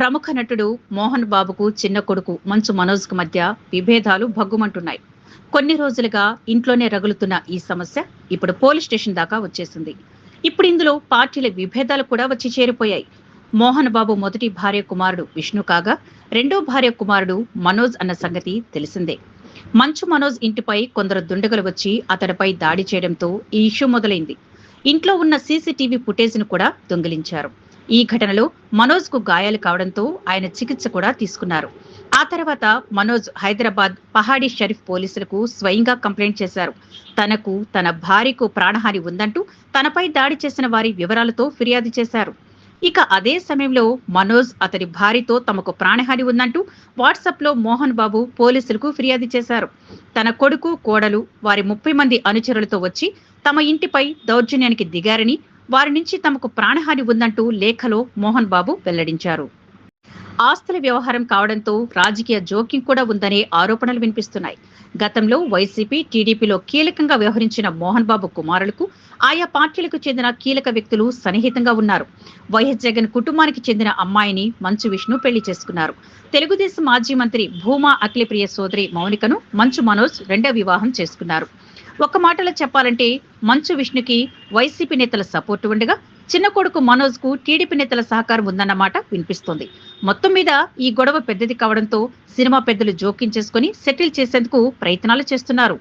ప్రముఖ నటుడు మోహన్ బాబుకు చిన్న కొడుకు మంచు మనోజ్కు మధ్య విభేదాలు భగ్గుమంటున్నాయి. కొన్ని రోజులుగా ఇంట్లోనే రగులుతున్న ఈ సమస్య ఇప్పుడు పోలీస్ స్టేషన్ దాకా వచ్చేసింది. ఇప్పుడు ఇందులో పార్టీల విభేదాలు కూడా వచ్చి చేరిపోయాయి. మోహన్ బాబు మొదటి భార్య కుమారుడు విష్ణు కాగా రెండో భార్య కుమారుడు మనోజ్ అన్న సంగతి తెలిసిందే. మంచు మనోజ్ ఇంటిపై కొందరు దుండగులు వచ్చి అతడిపై దాడి చేయడంతో ఈ ఇష్యూ మొదలైంది. ఇంట్లో ఉన్న సీసీటీవీ ఫుటేజ్ను కూడా దొంగిలించారు. ఈ ఘటనలో మనోజ్కు గాయాలు కావడంతో ఆయన చికిత్స కూడా తీసుకున్నారు. ఆ తర్వాత మనోజ్ హైదరాబాద్ పహాడి షరీఫ్ పోలీసులకు స్వయంగా కంప్లైంట్ చేశారు. తనకు తన భార్యకు ప్రాణహాని ఉందంటూ తనపై దాడి చేసిన వారి వివరాలతో ఫిర్యాదు చేశారు. ఇక అదే సమయంలో మనోజ్ అతని భార్యతో తమకు ప్రాణహాని ఉందంటూ వాట్సాప్లో మోహన్ బాబు పోలీసులకు ఫిర్యాదు చేశారు. తన కొడుకు కోడలు వారి ముప్పై మంది అనుచరులతో వచ్చి తమ ఇంటిపై దౌర్జన్యానికి దిగారని వారి నుంచి తమకు ప్రాణహాని ఉందంటూ లేఖలో మోహన్ బాబు వెల్లడించారు. ఆస్తుల వ్యవహారం కావడంతో రాజకీయ జోక్యం కూడా ఉందనే ఆరోపణలు వినిపిస్తున్నాయి. గతంలో వైసీపీ టీడీపీలో కీలకంగా వ్యవహరించిన మోహన్ బాబు కుమారులకు ఆయా పార్టీలకు చెందిన కీలక వ్యక్తులు సన్నిహితంగా ఉన్నారు. వైఎస్ జగన్ కుటుంబానికి చెందిన అమ్మాయిని మంచు విష్ణు పెళ్ళి చేసుకున్నారు. తెలుగుదేశం మాజీ మంత్రి భూమా అఖిలప్రియ సోదరి మౌనికను మంచు మనోజ్ రెండో వివాహం చేసుకున్నారు. ఒక మాటలో చెప్పాలంటే మంచు విష్ణుకి వైసీపీ నేతల సపోర్టు ఉండగా చిన్న కొడుకు మనోజ్కు టీడీపీ నేతల సహకారం ఉందన్నమాట వినిపిస్తోంది. మొత్తం మీద ఈ గొడవ పెద్దది కావడంతో సినిమా పెద్దలు జోక్యం చేసుకుని సెటిల్ చేసేందుకు ప్రయత్నాలు చేస్తున్నారు.